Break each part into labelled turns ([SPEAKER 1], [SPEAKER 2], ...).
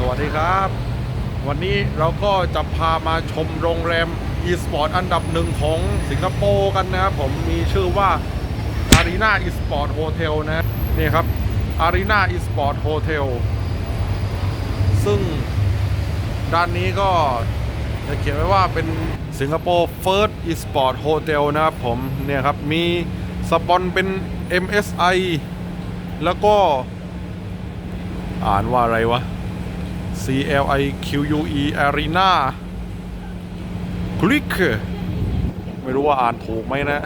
[SPEAKER 1] สวัสดีครับ วันนี้เราก็จะพามาชมโรงแรม e-sport อันดับหนึ่งของสิงคโปร์กันนะครับ ผมมีชื่อว่า Arena e-sport Hotel นะนี่ครับ Arena e-sport Hotel ซึ่งด้านนี้ก็จะเขียนไว้ว่าเป็นสิงคโปร์ First e-sport Hotel นะครับผมเนี่ยครับ มีสปอนเป็น MSI แล้วก็ อ่านว่าอะไรวะ CLI QUE Arena Click ไม่รู้ว่าอ่านถูกไหมนะ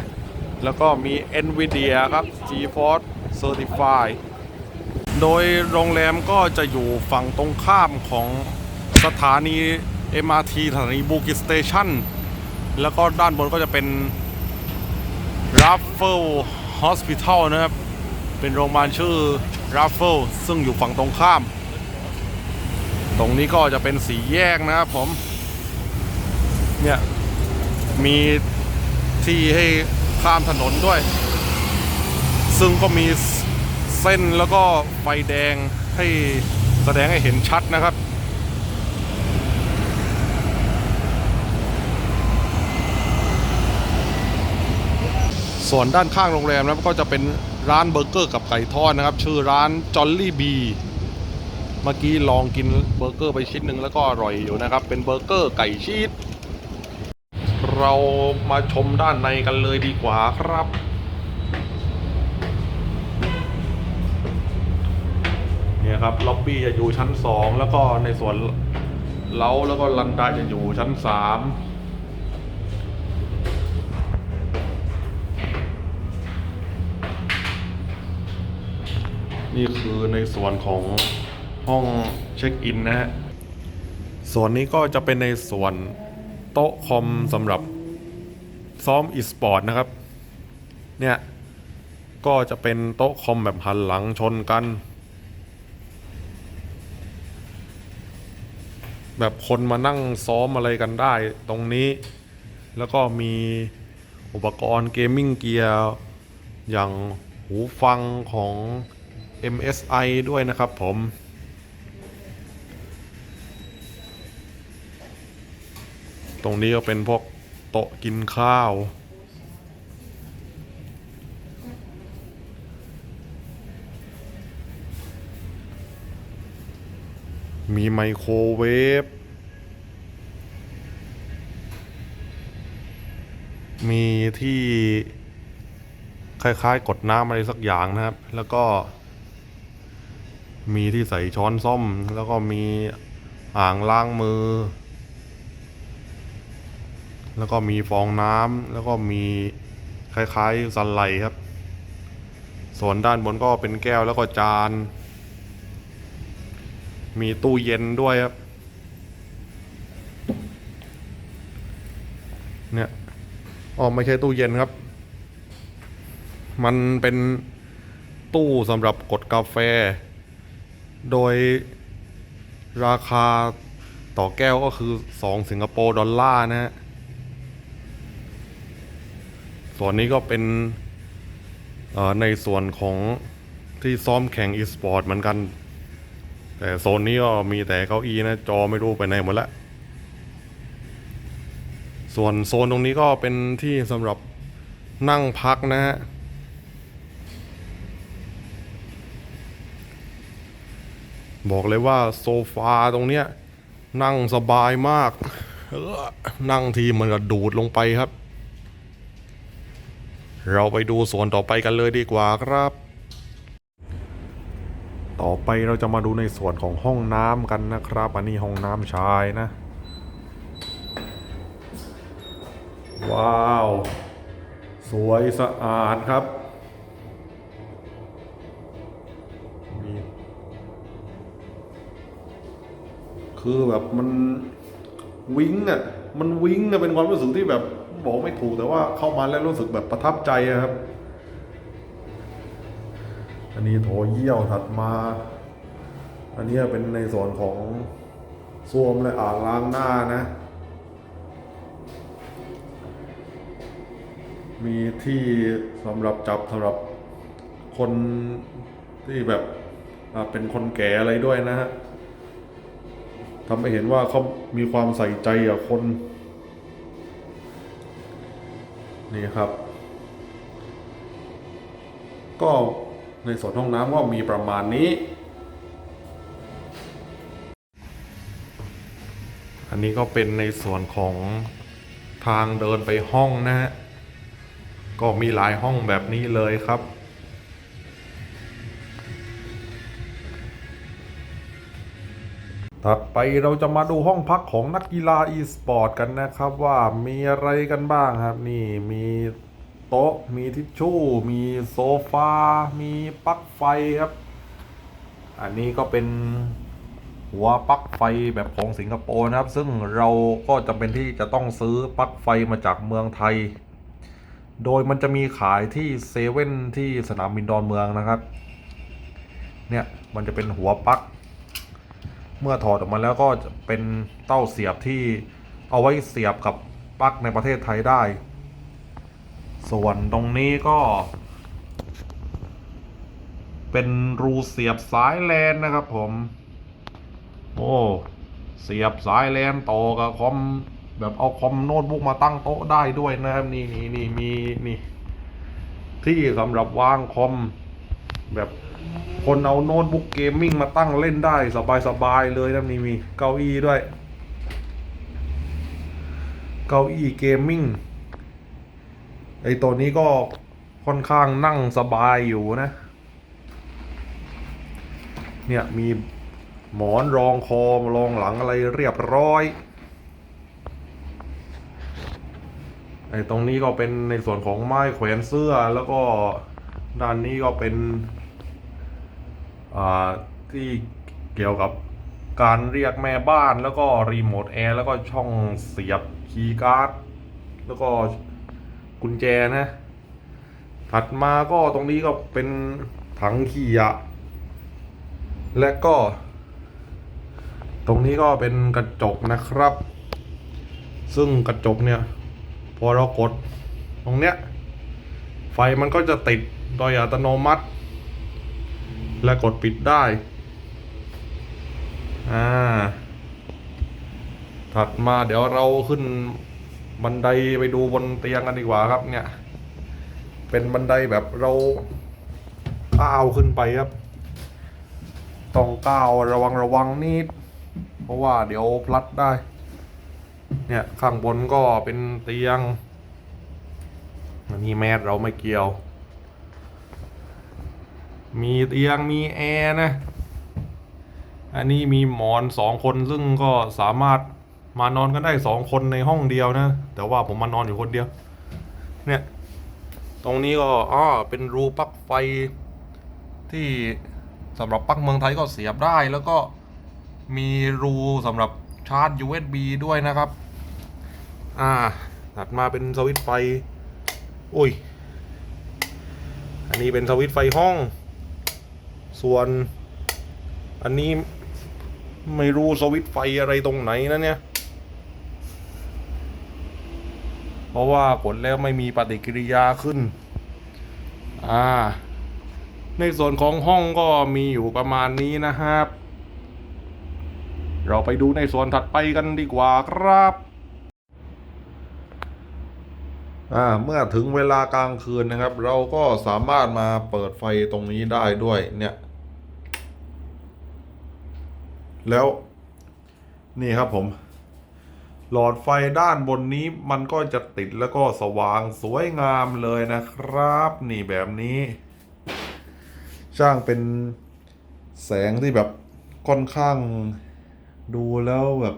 [SPEAKER 1] แล้วก็มี NVIDIA ครับ GeForce Certify โดยโรงแรมก็จะอยู่ฝั่งตรงข้ามของสถานี MRT สถานีบูกิสเตชันแล้วก็ด้านบนก็จะเป็น Raffle Hospital นะครับ เป็นโรงพยาบาลชื่อ Raffle ซึ่งอยู่ฝั่งตรงข้าม ตรงนี้ก็จะเป็นสีแยกนะครับผม เนี่ย มีที่ให้ข้ามถนนด้วย ซึ่งก็มีเส้นแล้วก็ไฟแดงให้แสดงให้เห็นชัดนะครับส่วนด้านข้างโรงแรมนะก็จะเป็นร้านเบอร์เกอร์กับไก่ทอดนะครับ ชื่อร้านจอลลี่บี เมื่อกี้ลองกินเบอร์เกอร์ไปชิ้นหนึ่งแล้วก็อร่อยอยู่นะครับ เป็นเบอร์เกอร์ไก่ชีสเรามาชมด้านในกันเลยดีกว่าครับ เนี่ยครับล็อบบี้จะอยู่ชั้น2แล้วก็ในส่วนเล้าแล้วก็ลันดาจะอยู่ชั้น3นี่คือในส่วนของ ห้องเช็คอินนะฮะส่วนนี้ก็จะเป็นในส่วนโต๊ะคอมสำหรับซ้อมอีสปอร์ตนะครับ เนี่ย ก็จะเป็นโต๊ะคอมแบบหันหลังชนกัน แบบคนมานั่งซ้อมอะไรกันได้ตรงนี้ แล้วก็มีอุปกรณ์เกมมิ่งเกียร์อย่างหูฟังของ MSI ด้วยนะครับผม ตรงนี้ก็เป็นพวกโต๊ะกินข้าว มีไมโครเวฟ มีที่คล้ายๆ กดน้ำอะไรสักอย่างนะครับ แล้วก็ มีที่ใส่ช้อนส้อม แล้วก็มีอ่างล้างมือ แล้วก็มีฟองน้ำแล้วก็มีคล้ายๆสันไหลครับ ส่วนด้านบนก็เป็นแก้วแล้วก็จาน มีตู้เย็นด้วยครับ เนี่ยอ๋อไม่ใช่ตู้เย็นครับ มันเป็นตู้สำหรับกดกาแฟ โดยราคาต่อแก้วก็คือ 2 สิงคโปร์ดอลลาร์นะฮะ ส่วนนี้ก็เป็นในส่วนของที่ซ้อมแข่งอีสปอร์ตเหมือนกัน แต่โซนนี้ก็มีแต่เก้าอี้นะ จอไม่รู้ไปไหนหมดละ ส่วนโซนตรงนี้ก็เป็นที่สำหรับนั่งพักนะฮะบอกเลยว่าโซฟาตรงเนี้ยนั่งสบายมากเออนั่งทีเหมันกับดูดลงไปครับ เราไปดูส่วนต่อไปกันเลยดีกว่าครับ ต่อไปเราจะมาดูในส่วนของห้องน้ำกันนะครับ อันนี้ห้องน้ำชายนะ ว้าว สวยสะอาดครับมีคือแบบมันวิ้งอะ มันวิ้งอะเป็นความรู้สึกที่แบบ บอกไม่ถูกแต่ว่าเข้ามาแล้วรู้สึกแบบประทับใจครับ อันนี้โถเยี่ยวถัดมา อันนี้เป็นในส่วนของส้วมและอ่างล้างหน้านะ มีที่สำหรับจับสำหรับคนที่แบบเป็นคนแก่อะไรด้วยนะฮะทำให้เห็นว่าเขามีความใส่ใจกับคน นี่ครับ ก็ในส่วนห้องน้ำก็มีประมาณนี้ อันนี้ก็เป็นในส่วนของทางเดินไปห้องนะฮะ ก็มีหลายห้องแบบนี้เลยครับ ถัดไปเราจะมาดูห้องพักของนักกีฬา e-sport กันนะครับว่ามีอะไรกันบ้างครับนี่มีโต๊ะมีทิชชู่ มีโซฟา มีปลั๊กไฟครับ อันนี้ก็เป็นหัวปลั๊กไฟแบบของสิงคโปร์นะครับ ซึ่งเราก็จำเป็นที่จะต้องซื้อปลั๊กไฟมาจากเมืองไทย โดยมันจะมีขายที่เซเว่นที่สนามบินดอนเมืองนะครับ เนี่ยมันจะเป็นหัวปลั๊ก เมื่อถอดออกมาแล้วก็จะเป็นเต้าเสียบที่เอาไว้เสียบกับปลั๊กในประเทศไทยได้ ส่วนตรงนี้ก็ เป็นรูเสียบสายแลนนะครับผม โอ้เสียบสายแลนต่อกับคอมแบบเอาคอมโน้ตบุ๊กมาตั้งโต๊ะได้ด้วยนะครับนี่นี่นี่มีนี่ที่สำหรับวางคอมแบบ คนเอาโน้ตบุ๊กเกมมิ่งมาตั้งเล่นได้สบายๆเลยนะนี่มีเก้าอี้ด้วย เก้าอี้เกมมิ่งไอตัวนี้ก็ค่อนข้างนั่งสบายอยู่นะ เนี่ยมีหมอนรองคอรองหลังอะไรเรียบร้อยไอ้ตรงนี้ก็เป็นในส่วนของไม้แขวนเสื้อแล้วก็ด้านนี้ก็เป็น ที่เกี่ยวกับการเรียกแม่บ้านแล้วก็รีโมทแอร์แล้วก็ช่องเสียบคีย์การ์ดแล้วก็กุญแจนะ ถัดมาก็ตรงนี้ก็เป็นถังขี้ยะและก็ ตรงนี้ก็เป็นกระจกนะครับ ซึ่งกระจกเนี่ย พอเรากดตรงเนี้ย ไฟมันก็จะติดโดยอัตโนมัติ และกดปิดได้ อ่า ถัดมาเดี๋ยวเราขึ้นบันไดไปดูบนเตียงกันดีกว่าครับ เนี่ย เป็นบันไดแบบเราก้าวขึ้นไปครับ ต้องก้าวระวังระวังนิด เพราะว่าเดี๋ยวพลัดได้ เนี่ยข้างบนก็เป็นเตียงอันนี้แมสเราไม่เกี่ยว มีเตียงมีแอร์นะ อันนี้มีหมอนสองคนซึ่งก็สามารถมานอนกันได้สองคนในห้องเดียวนะ แต่ว่าผมมานอนอยู่คนเดียว เนี่ย ตรงนี้ก็อ๋อเป็นรูปลั๊กไฟที่สำหรับปลั๊กเมืองไทยก็เสียบได้ แล้วก็มีรูสำหรับชาร์จ USB ด้วยนะครับ อ่าถัดมาเป็นสวิตช์ไฟ อุ้ย อันนี้เป็นสวิตช์ไฟห้อง ส่วนอันนี้ไม่รู้สวิตไฟอะไรตรงไหนนะเนี่ย เพราะว่ากดแล้วไม่มีปฏิกิริยาขึ้น อ่า ในส่วนของห้องก็มีอยู่ประมาณนี้นะครับ เราไปดูในส่วนถัดไปกันดีกว่าครับ อ่า เมื่อถึงเวลากลางคืนนะครับ เราก็สามารถมาเปิดไฟตรงนี้ได้ด้วยเนี่ย แล้วนี่ครับผม หลอดไฟด้านบนนี้มันก็จะติดแล้วก็สว่างสวยงามเลยนะครับ นี่แบบนี้ ช่างเป็นแสงที่แบบค่อนข้างดูแล้วแบบ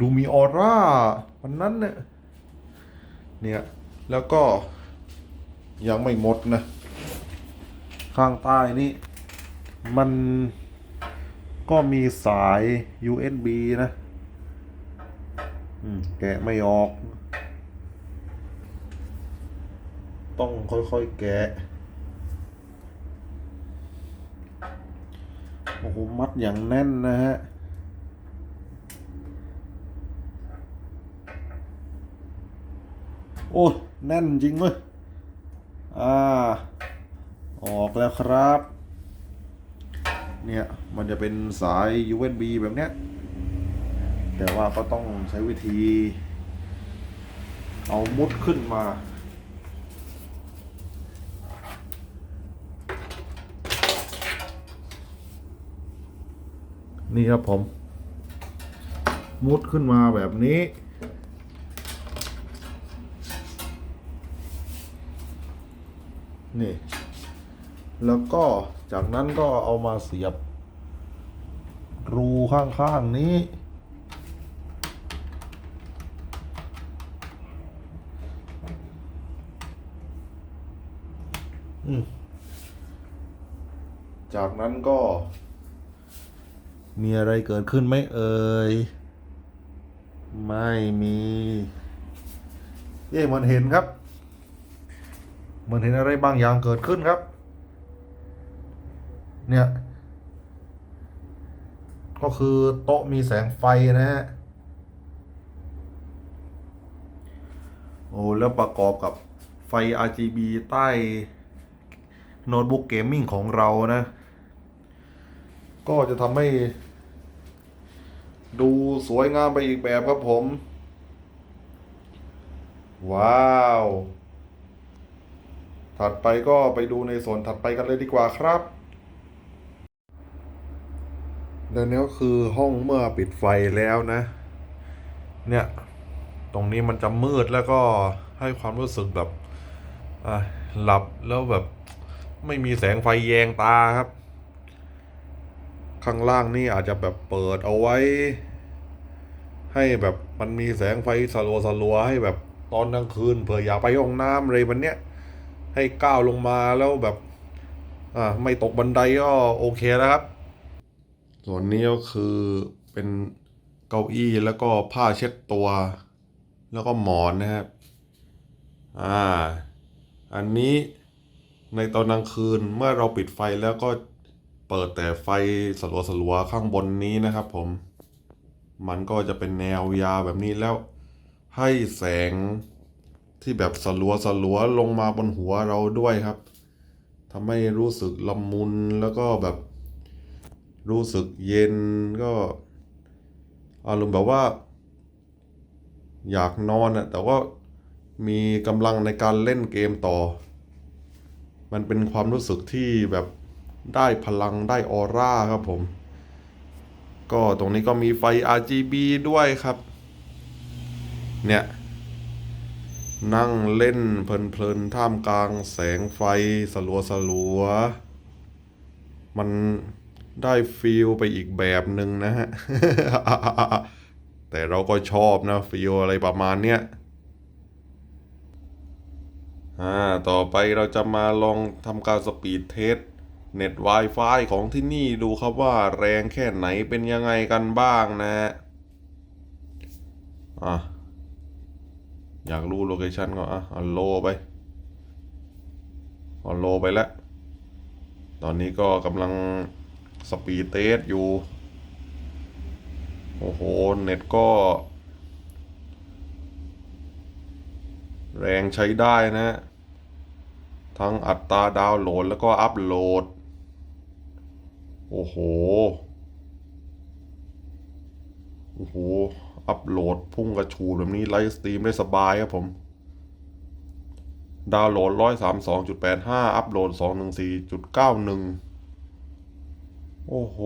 [SPEAKER 1] ดูมีออร่าวันนั้นเนี่ยเนี่ยแล้วก็ยังไม่หมดนะ ข้างใต้นี่มัน ก็มีสาย USB นะแกะไม่ออก ต้องค่อยๆแกะ โอ้โห มัดอย่างแน่นนะฮะโอ้แน่นจริงเว้ย อ่า ออกแล้วครับ เนี่ยมันจะเป็นสาย USB แบบเนี้ยแต่ว่าก็ต้องใช้วิธี เอามุดขึ้นมานี่ครับผม มุดขึ้นมาแบบนี้ นี่ แล้วก็จากนั้นก็เอามาเสียบ รูข้างๆนี้ จากนั้นก็ มีอะไรเกิดขึ้นไหมเอ่ย ไม่มี เย่มันเห็นครับ มันเห็นอะไรบางอย่างเกิดขึ้นครับ เนี่ย ก็คือโต๊ะมีแสงไฟนะฮะ โอ้แล้วประกอบกับไฟ RGB ใต้โน้ตบุ๊กเกมมิ่งของเรานะ ก็จะทำให้ ดูสวยงามไปอีกแบบครับผม ว้าว ถัดไปก็ไปดูในส่วนถัดไปกันเลยดีกว่าครับ และนี่ก็คือห้องเมื่อปิดไฟแล้วนะ เนี่ย ตรงนี้มันจะมืดแล้วก็ให้ความรู้สึกแบบอะหลับแล้วแบบไม่มีแสงไฟแยงตาครับ ข้างล่างนี่อาจจะแบบเปิดเอาไว้ ให้แบบมันมีแสงไฟสลัวสลัวให้แบบตอนกลางคืนเผื่ออยากไปห้องน้ำอะไรวันเนี้ยให้ก้าวลงมาแล้วแบบ อ่าไม่ตกบันไดก็โอเคแล้วครับ ส่วนนี้ก็คือเป็นเก้าอี้แล้วก็ผ้าเช็ดตัว แล้วก็หมอนนะครับ อ่า อันนี้ในตอนกลางคืนเมื่อเราปิดไฟแล้วก็เปิดแต่ไฟสลัวสลัวๆข้างบนนี้นะครับ ผม มันก็จะเป็นแนวยาวแบบนี้แล้ว ให้แสงที่แบบสลัวสลัวลงมาบนหัวเราด้วยครับทำให้รู้สึกละมุนแล้วก็แบบ รู้สึกเย็นก็อารมณ์แบบว่า อยากนอนอะแต่ว่ามีกำลังในการเล่นเกมต่อ มันเป็นความรู้สึกที่แบบได้พลังได้ออร่าครับผม ก็ตรงนี้ก็มีไฟ RGB ด้วยครับ เนี่ย นั่งเล่นเพลินๆท่ามกลางแสงไฟสลัวสลัวๆมัน ได้ฟีลไปอีกแบบหนึ่งนะฮะ แต่เราก็ชอบนะฟีลอะไรประมาณเนี้ยอ่าต่อไปเราจะมาลองทำการสปีดเทสเน็ต Wi-Fi ของที่นี่ดูครับว่าแรงแค่ไหนเป็นยังไงกันบ้างนะฮะอะอยากรู้โลเคชันก็อะเอาโลไปเอาโลไปแล้ว ตอนนี้ก็กำลัง สปีดเตสอยู่ โอ้โห เน็ตก็ แรงใช้ได้นะ ทั้งอัตราดาวน์โหลดแล้วก็อัปโหลด โอ้โห โอ้โห อัปโหลดพุ่งกระชูแบบนี้ไลฟ์สตรีมได้สบายครับผมดาวน์โหลด 132.85 อัปโหลด 214.91 โอ้โห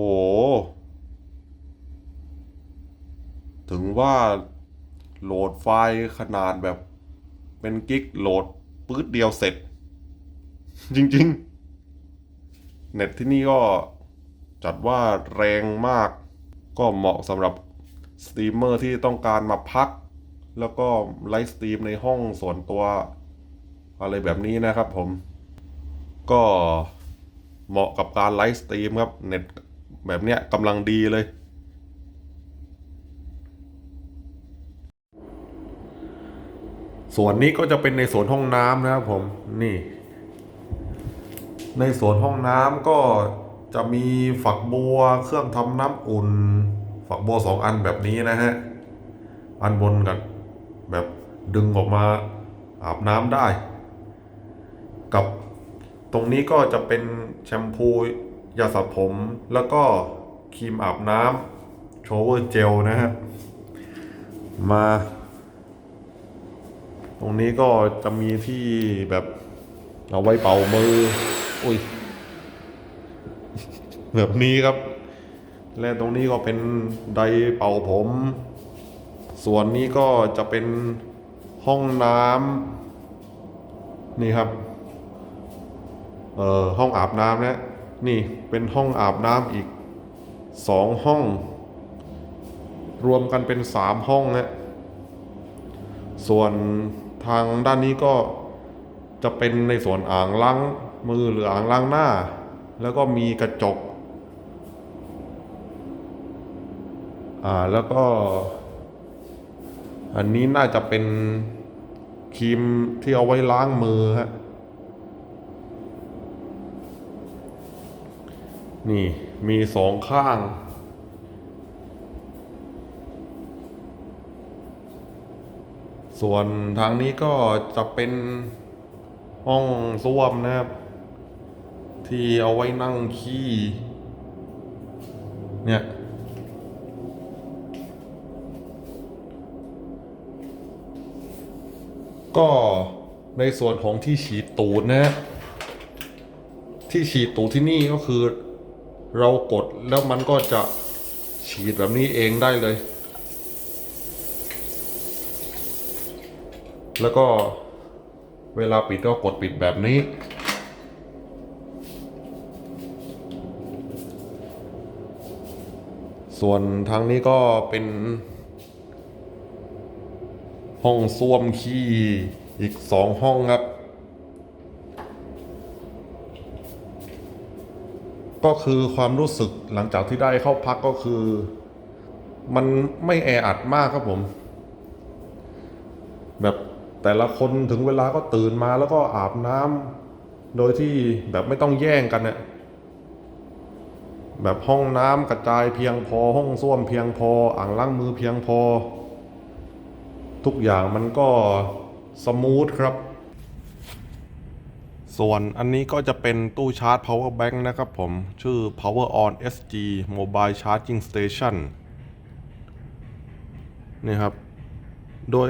[SPEAKER 1] ถึงว่าโหลดไฟล์ขนาดแบบเป็นกิกโหลดปื๊ดเดียวเสร็จ จริง ๆ เน็ตที่นี่ก็จัดว่าแรงมาก ก็เหมาะสำหรับสตรีมเมอร์ที่ต้องการมาพัก แล้วก็ไลฟ์สตรีมในห้องส่วนตัว อะไรแบบนี้นะครับผม ก็ เหมาะกับการไลฟ์สตรีมครับเน็ตแบบเนี้ยกำลังดีเลย ส่วนนี้ก็จะเป็นในส่วนห้องน้ำนะครับผมนี่ ในส่วนห้องน้ำก็จะมีฝักบัวเครื่องทำน้ำอุ่น ฝักบัวสองอันแบบนี้นะฮะ อันบนกับแบบดึงออกมาอาบน้ำได้ กับ ตรงนี้ก็จะเป็นแชมพูยาสระผม แล้วก็ครีมอาบน้ำโชเวอร์เจลนะฮะมา ตรงนี้ก็จะมีที่แบบเอาไว้เป่ามือ อุ้ย แบบนี้ครับ และตรงนี้ก็เป็นไดร์เป่าผม ส่วนนี้ก็จะเป็นห้องน้ำนี่ครับ ห้องอาบน้ำนะนี่เป็นห้องอาบน้ำอีกสองห้อง รวมกันเป็นสามห้องนะส่วนทางด้านนี้ก็จะเป็นในส่วนอ่างล้างมือหรืออ่างล้างหน้า แล้วก็มีกระจกอ่าแล้วก็ อันนี้น่าจะเป็นครีมที่เอาไว้ล้างมือฮะ นี่มีสองข้าง ส่วนทางนี้ก็จะเป็นห้องส้วมนะครับ ที่เอาไว้นั่งขี้ เนี่ยก็ในส่วนของที่ฉีดตูดนะฮะที่ฉีดตูดที่นี่ก็คือ เรากดแล้วมันก็จะฉีดแบบนี้เองได้เลย แล้วก็เวลาปิดก็กดปิดแบบนี้ ส่วนทางนี้ก็เป็น ห้องส้วมขี้อีกสองห้องครับ ก็คือความรู้สึกหลังจากที่ได้เข้าพักก็คือ มันไม่แออัดมากครับผม แบบแต่ละคนถึงเวลาก็ตื่นมาแล้วก็อาบน้ำโดยที่แบบไม่ต้องแย่งกันเนี่ยแบบห้องน้ำกระจายเพียงพอ ห้องส้วมเพียงพอ อ่างล้างมือเพียงพอ ทุกอย่างมันก็สมูทครับ ส่วนอันนี้ก็จะเป็นตู้ชาร์จ power bank นะครับผม ชื่อ power on SG mobile charging station นี่ครับ โดย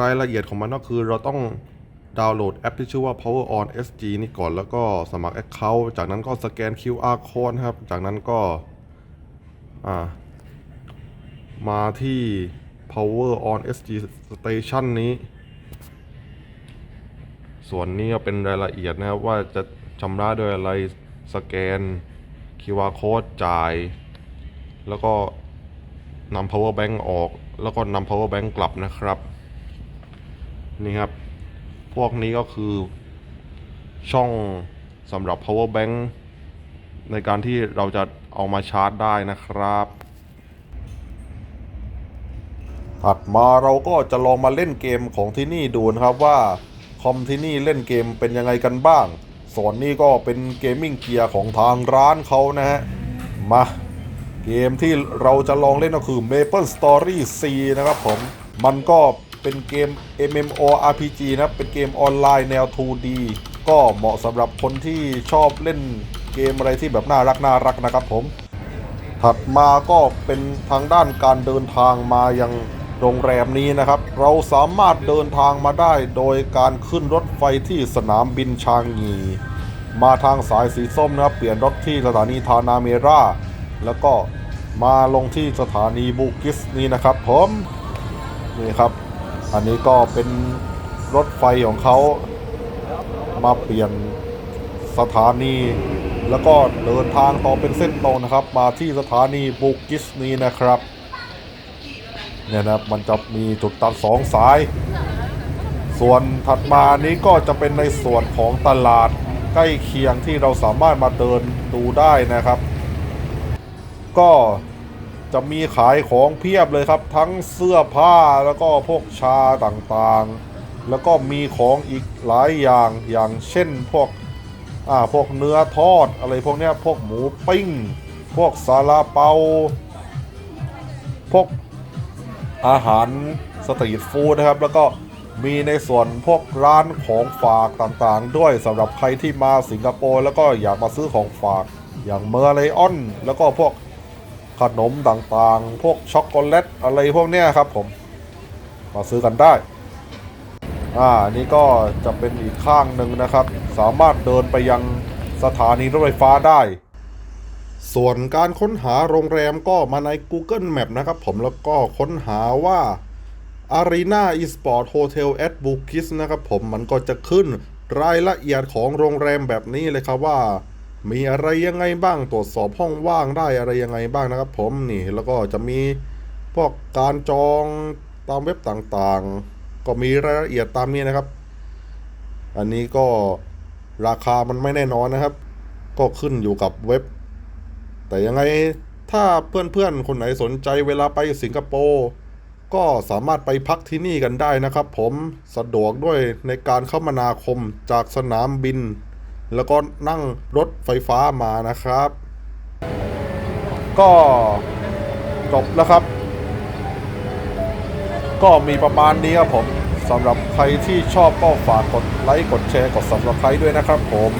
[SPEAKER 1] รายละเอียดของมันก็คือเราต้องดาวน์โหลดแอปที่ชื่อว่า power on SG นี่ก่อนแล้วก็สมัคร Account จากนั้นก็สแกน QR code ครับ จากนั้นก็ อ่า มาที่ power on SG station นี้ ส่วนนี้ก็เป็นรายละเอียดนะครับว่าจะชำระโดยอะไรสแกน QR code จ่าย แล้วก็นำ power bank ออก แล้วก็นำ power bank กลับนะครับ นี่ครับ พวกนี้ก็คือช่องสำหรับ power bank ในการที่เราจะเอามาชาร์จได้นะครับ ถัดมาเราก็จะลองมาเล่นเกมของที่นี่ดูนะครับว่า คอมที่นี่เล่นเกมเป็นยังไงกันบ้าง ส่วนนี้ก็เป็นเกมมิ่งเกียร์ของทางร้านเขานะฮะ มา เกมที่เราจะลองเล่นก็คือ Maple Story C นะครับผม มันก็เป็นเกม MMORPG นะครับเป็นเกมออนไลน์แนว 2D ก็เหมาะสำหรับคนที่ชอบเล่นเกมอะไรที่แบบน่ารักน่ารักนะครับผม ถัดมาก็เป็นทางด้านการเดินทางมายัง โรงแรมนี้นะครับ เราสามารถเดินทางมาได้โดยการขึ้นรถไฟที่สนามบินชางงี มาทางสายสีส้มนะครับ เปลี่ยนรถที่สถานีทานาเมรา แล้วก็มาลงที่สถานีบุกิสนี่นะครับผมนี่ครับ อันนี้ก็เป็นรถไฟของเขามาเปลี่ยนสถานีแล้วก็เดินทางต่อเป็นเส้นตรงนะครับ มาที่สถานีบุกิสนี้นะครับ เนี่ยนะครับมันจะมีจุดตัดสองสาย ส่วนถัดมานี้ก็จะเป็นในส่วนของตลาดใกล้เคียงที่เราสามารถมาเดินดูได้นะครับ ก็จะมีขายของเพียบเลยครับ ทั้งเสื้อผ้าแล้วก็พวกชาต่างๆ แล้วก็มีของอีกหลายอย่างอย่างเช่นพวกอ่าพวกเนื้อทอดอะไรพวกเนี้ยพวกหมูปิ้ง พวกซาลาเปาพวก อาหารสตรีทฟู้ดนะครับ แล้วก็มีในส่วนพวกร้านของฝากต่างๆ ด้วยสำหรับใครที่มาสิงคโปร์แล้วก็อยากมาซื้อของฝากอย่างเมอร์ไลออน แล้วก็พวกขนมต่างๆ พวกช็อกโกแลตอะไรพวกเนี้ยครับผมมาซื้อกันได้ อ่า นี่ก็จะเป็นอีกข้างหนึ่งนะครับ สามารถเดินไปยังสถานีรถไฟฟ้าได้ ส่วนการค้นหาโรงแรมก็มาใน Google Map นะครับผมแล้วก็ค้นหาว่า Arena Esport Hotel at Bukis นะครับผมมันก็จะขึ้นรายละเอียดของโรงแรมแบบนี้เลยครับว่า มีอะไรยังไงบ้างตรวจสอบห้องว่างได้อะไรยังไงบ้างนะครับผมนี่แล้วก็จะมีพวกการจองตามเว็บต่างๆ ก็มีรายละเอียดตามนี้นะครับ อันนี้ก็ราคามันไม่แน่นอนนะครับ ก็ขึ้นอยู่กับเว็บ แต่ยังไงถ้าเพื่อนๆ คนไหนสนใจเวลาไปสิงคโปร์ก็สามารถไปพักที่นี่กันได้นะครับผมสะดวกด้วยในการคมนาคมจากสนามบิน แล้วก็นั่งรถไฟฟ้ามานะครับ ก็จบแล้วครับ ก็มีประมาณนี้ครับผมสำหรับใครที่ชอบก็ฝากกดไลค์กดแชร์กด subscribe ด้วยนะครับผม